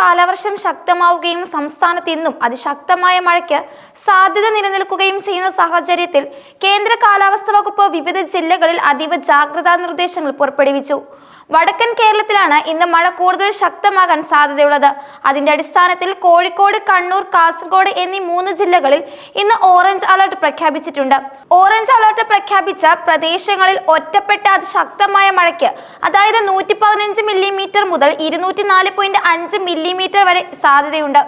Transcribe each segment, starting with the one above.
കാലവർഷം ശക്തമാവുകയും സംസ്ഥാനത്ത് ഇന്നും അതിശക്തമായ മഴയ്ക്ക് സാധ്യത നിലനിൽക്കുകയും ചെയ്യുന്ന സാഹചര്യത്തിൽ കേന്ദ്ര കാലാവസ്ഥാ വകുപ്പ് വിവിധ ജില്ലകളിൽ അതീവ ജാഗ്രതാ നിർദ്ദേശങ്ങൾ പുറപ്പെടുവിച്ചു. വടക്കൻ കേരളത്തിലാണ് ഇന്ന് മഴ കൂടുതൽ ശക്തമാകാൻ സാധ്യതയുള്ളത്. അതിന്റെ അടിസ്ഥാനത്തിൽ കോഴിക്കോട് കണ്ണൂർ കാസർഗോഡ് എന്നീ മൂന്ന് ജില്ലകളിൽ ഇന്ന് ഓറഞ്ച് അലർട്ട് പ്രഖ്യാപിച്ചിട്ടുണ്ട്. ഓറഞ്ച് അലർട്ട് പ്രഖ്യാപിച്ച പ്രദേശങ്ങളിൽ ഒറ്റപ്പെട്ട അതിശക്തമായ മഴയ്ക്ക് അതായത് നൂറ്റി പതിനഞ്ച് മില്ലിമീറ്റർ മുതൽ ഇരുന്നൂറ്റി നാല് പോയിന്റ് അഞ്ച് മില്ലിമീറ്റർ വരെ സാധ്യതയുണ്ട്.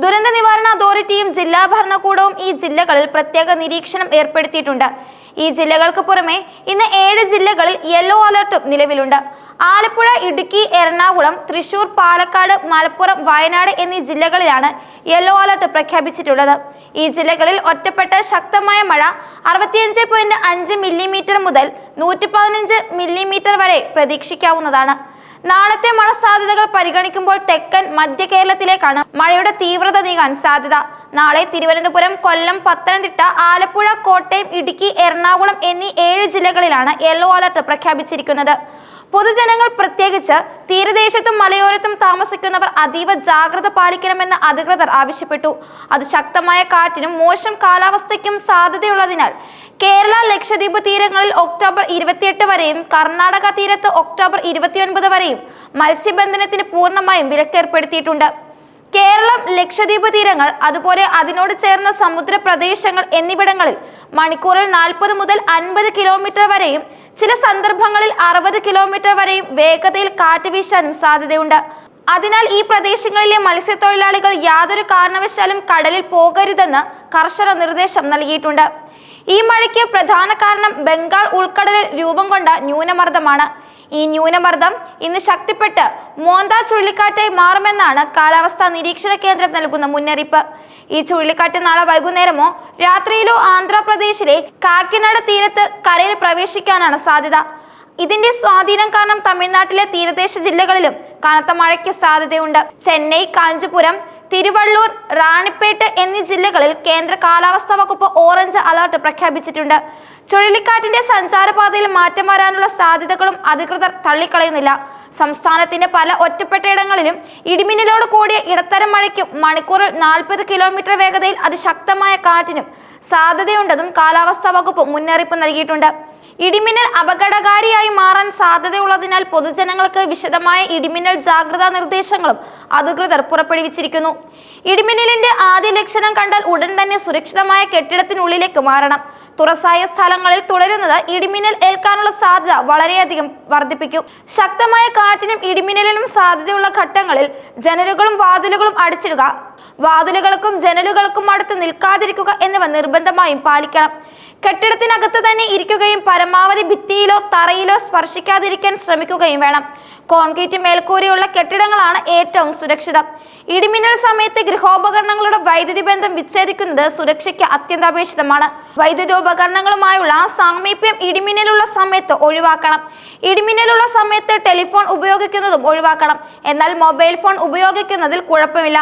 ദുരന്ത നിവാരണ അതോറിറ്റിയും ജില്ലാ ഭരണകൂടവും ഈ ജില്ലകളിൽ പ്രത്യേക നിരീക്ഷണം ഏർപ്പെടുത്തിയിട്ടുണ്ട്. ഈ ജില്ലകൾക്ക് പുറമെ ഇന്ന് ഏഴ് ജില്ലകളിൽ യെല്ലോ അലർട്ടും നിലവിലുണ്ട്. ആലപ്പുഴ ഇടുക്കി എറണാകുളം തൃശൂർ പാലക്കാട് മലപ്പുറം വയനാട് എന്നീ ജില്ലകളിലാണ് യെല്ലോ അലർട്ട് പ്രഖ്യാപിച്ചിട്ടുള്ളത്. ഈ ജില്ലകളിൽ ഒറ്റപ്പെട്ട ശക്തമായ മഴ അറുപത്തിയഞ്ച് പോയിന്റ് അഞ്ച് മില്ലിമീറ്റർ മുതൽ നൂറ്റി പതിനഞ്ച് മില്ലിമീറ്റർ വരെ പ്രതീക്ഷിക്കാവുന്നതാണ്. നാളത്തെ മഴ സാധ്യതകൾ പരിഗണിക്കുമ്പോൾ തെക്കൻ മധ്യ കേരളത്തിലേക്കാണ് മഴയുടെ തീവ്രത നീങ്ങാൻ സാധ്യത. നാളെ തിരുവനന്തപുരം കൊല്ലം പത്തനംതിട്ട ആലപ്പുഴ കോട്ടയം ഇടുക്കി എറണാകുളം എന്നീ ഏഴ് ജില്ലകളിലാണ് യെല്ലോ അലർട്ട് പ്രഖ്യാപിച്ചിരിക്കുന്നത്. പൊതുജനങ്ങൾ പ്രത്യേകിച്ച് തീരദേശത്തും മലയോരത്തും താമസിക്കുന്നവർ അതീവ ജാഗ്രത പാലിക്കണമെന്ന് അധികൃതർ ആവശ്യപ്പെട്ടു. അത് ശക്തമായ കാറ്റിനും മോശം കാലാവസ്ഥയ്ക്കും സാധ്യതയുള്ളതിനാൽ കേരള ലക്ഷദ്വീപ് തീരങ്ങളിൽ ഒക്ടോബർ ഇരുപത്തിയെട്ട് വരെയും കർണാടക തീരത്ത് ഒക്ടോബർ ഇരുപത്തിയൊൻപത് വരെയും മത്സ്യബന്ധനത്തിന് പൂർണമായും വിലക്കേർപ്പെടുത്തിയിട്ടുണ്ട്. കേരളം ലക്ഷദ്വീപ് തീരങ്ങൾ അതുപോലെ അതിനോട് ചേർന്ന സമുദ്ര പ്രദേശങ്ങൾ എന്നിവിടങ്ങളിൽ മണിക്കൂറിൽ നാൽപ്പത് മുതൽ അൻപത് കിലോമീറ്റർ വരെയും ചില സന്ദർഭങ്ങളിൽ അറുപത് കിലോമീറ്റർ വരെയും വേഗതയിൽ കാറ്റ് വീശാനും സാധ്യതയുണ്ട്. അതിനാൽ ഈ പ്രദേശങ്ങളിലെ മത്സ്യത്തൊഴിലാളികൾ യാതൊരു കാരണവശാലും കടലിൽ പോകരുതെന്ന് കർശന നിർദ്ദേശം നൽകിയിട്ടുണ്ട്. ഈ മഴയ്ക്ക് പ്രധാന കാരണം ബംഗാൾ ഉൾക്കടലിൽ രൂപം കൊണ്ട ന്യൂനമർദ്ദമാണ്. ഈ ന്യൂനമർദ്ദം ഇന്ന് ശക്തിപ്പെട്ട് മോന്ത ചുഴലിക്കാറ്റായി മാറുമെന്നാണ് കാലാവസ്ഥാ നിരീക്ഷണ കേന്ദ്രം നൽകുന്ന മുന്നറിയിപ്പ്. ഈ ചുഴലിക്കാറ്റ് നാളെ വൈകുന്നേരമോ രാത്രിയിലോ ആന്ധ്രാപ്രദേശിലെ കാക്കിനാട് തീരത്ത് കരയിൽ പ്രവേശിക്കാനാണ് സാധ്യത. ഇതിന്റെ സ്വാധീനം കാരണം തമിഴ്നാട്ടിലെ തീരദേശ ജില്ലകളിലും കനത്ത മഴയ്ക്ക് സാധ്യതയുണ്ട്. ചെന്നൈ കാഞ്ചീപുരം തിരുവള്ളൂർ റാണിപ്പേട്ട് എന്നീ ജില്ലകളിൽ കേന്ദ്ര കാലാവസ്ഥാ വകുപ്പ് ഓറഞ്ച് അലർട്ട് പ്രഖ്യാപിച്ചിട്ടുണ്ട്. ചുഴലിക്കാറ്റിന്റെ സഞ്ചാരപാതയിൽ മാറ്റം വരാനുള്ള സാധ്യതകളും അധികൃതർ തള്ളിക്കളയുന്നില്ല. സംസ്ഥാനത്തിന്റെ പല ഒറ്റപ്പെട്ടയിടങ്ങളിലും ഇടിമിന്നലോട് കൂടിയ ഇടത്തരം മഴയ്ക്കും മണിക്കൂറിൽ നാൽപ്പത് കിലോമീറ്റർ വേഗതയിൽ അതിശക്തമായ കാറ്റിനും സാധ്യതയുണ്ടെന്നും കാലാവസ്ഥാ വകുപ്പ് മുന്നറിയിപ്പ് നൽകിയിട്ടുണ്ട്. ഇടിമിന്നൽ അപകടകാരിയായി മാറാൻ സാധ്യതയുള്ളതിനാൽ പൊതുജനങ്ങൾക്ക് വിശദമായ ഇടിമിന്നൽ ജാഗ്രതാ നിർദ്ദേശങ്ങളും അധികൃതർ പുറപ്പെടുവിച്ചിരിക്കുന്നു. ഇടിമിന്നലിന്റെ ആദ്യ ലക്ഷണം കണ്ടാൽ ഉടൻ തന്നെ സുരക്ഷിതമായ കെട്ടിടത്തിനുള്ളിലേക്ക് മാറണം. തുറസായ സ്ഥലങ്ങളിൽ തുടരുന്നത് ഇടിമിന്നൽ ഏൽക്കാനുള്ള സാധ്യത വളരെയധികം വർദ്ധിപ്പിക്കും. ശക്തമായ കാറ്റിനും ഇടിമിന്നലിനും സാധ്യതയുള്ള ഘട്ടങ്ങളിൽ ജനലുകളും വാതിലുകളും അടച്ചിടുക. വാതിലുകൾക്കും ജനലുകൾക്കും അടുത്ത് നിൽക്കാതിരിക്കുക എന്നിവ നിർബന്ധമായും പാലിക്കണം. കെട്ടിടത്തിനകത്ത് തന്നെ ഇരിക്കുകയും പരമാവധി ഭിത്തിയിലോ തറയിലോ സ്പർശിക്കാതിരിക്കാൻ ശ്രമിക്കുകയും വേണം. കോൺക്രീറ്റ് മേൽക്കൂരയുള്ള കെട്ടിടങ്ങളാണ് ഏറ്റവും സുരക്ഷിതം. ഇടിമിന്നൽ സമയത്ത് ഗൃഹോപകരണങ്ങളുടെ വൈദ്യുതി ബന്ധം വിച്ഛേദിക്കുന്നത് സുരക്ഷയ്ക്ക് അത്യന്താപേക്ഷിതമാണ്. വൈദ്യുതോപകരണങ്ങളുമായുള്ള സാമീപ്യം ഇടിമിന്നലുള്ള സമയത്ത് ഒഴിവാക്കണം. ഇടിമിന്നലുള്ള സമയത്ത് ടെലിഫോൺ ഉപയോഗിക്കുന്നതും ഒഴിവാക്കണം. എന്നാൽ മൊബൈൽ ഫോൺ ഉപയോഗിക്കുന്നതിൽ കുഴപ്പമില്ല.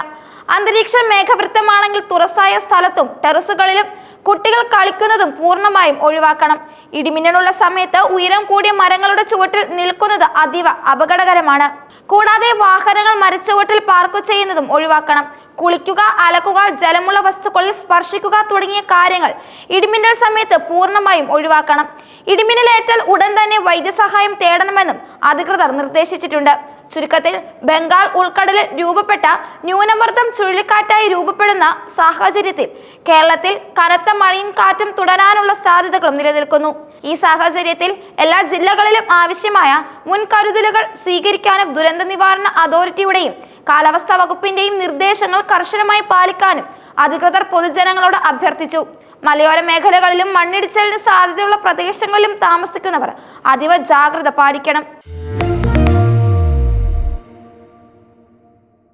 അന്തരീക്ഷം മേഘവൃത്തമാണെങ്കിൽ തുറസായ സ്ഥലത്തും ടെറസുകളിലും കുട്ടികൾ കളിക്കുന്നതും പൂർണമായും ഒഴിവാക്കണം. ഇടിമിന്നലുള്ള സമയത്ത് ഉയരം കൂടിയ മരങ്ങളുടെ ചുവട്ടിൽ നിൽക്കുന്നത് അതീവ അപകടകരമാണ്. കൂടാതെ വാഹനങ്ങൾ മരച്ചുവട്ടിൽ പാർക്ക് ചെയ്യുന്നതും ഒഴിവാക്കണം. കുളിക്കുക അലക്കുക ജലമുള്ള വസ്തുക്കളിൽ സ്പർശിക്കുക തുടങ്ങിയ കാര്യങ്ങൾ ഇടിമിന്നൽ സമയത്ത് പൂർണമായും ഒഴിവാക്കണം. ഇടിമിന്നലേറ്റാൽ ഉടൻ തന്നെ വൈദ്യസഹായം തേടണമെന്നും അധികൃതർ നിർദ്ദേശിച്ചിട്ടുണ്ട്. ചുരുക്കത്തിൽ ബംഗാൾ ഉൾക്കടലിൽ രൂപപ്പെട്ട ന്യൂനമർദ്ദം ചുഴലിക്കാറ്റായി രൂപപ്പെടുന്ന സാഹചര്യത്തിൽ കേരളത്തിൽ കനത്ത മഴയും കാറ്റും തുടരാനുള്ള സാധ്യതകളും നിലനിൽക്കുന്നു. ഈ സാഹചര്യത്തിൽ എല്ലാ ജില്ലകളിലും ആവശ്യമായ മുൻകരുതലുകൾ സ്വീകരിക്കാനും ദുരന്ത നിവാരണ അതോറിറ്റിയുടെയും കാലാവസ്ഥാ വകുപ്പിന്റെയും നിർദ്ദേശങ്ങൾ കർശനമായി പാലിക്കാനും അധികൃതർ പൊതുജനങ്ങളോട് അഭ്യർത്ഥിച്ചു. മലയോര മേഖലകളിലും മണ്ണിടിച്ചിലിന് സാധ്യതയുള്ള പ്രദേശങ്ങളിലും താമസിക്കുന്നവർ അതീവ ജാഗ്രത പാലിക്കണം.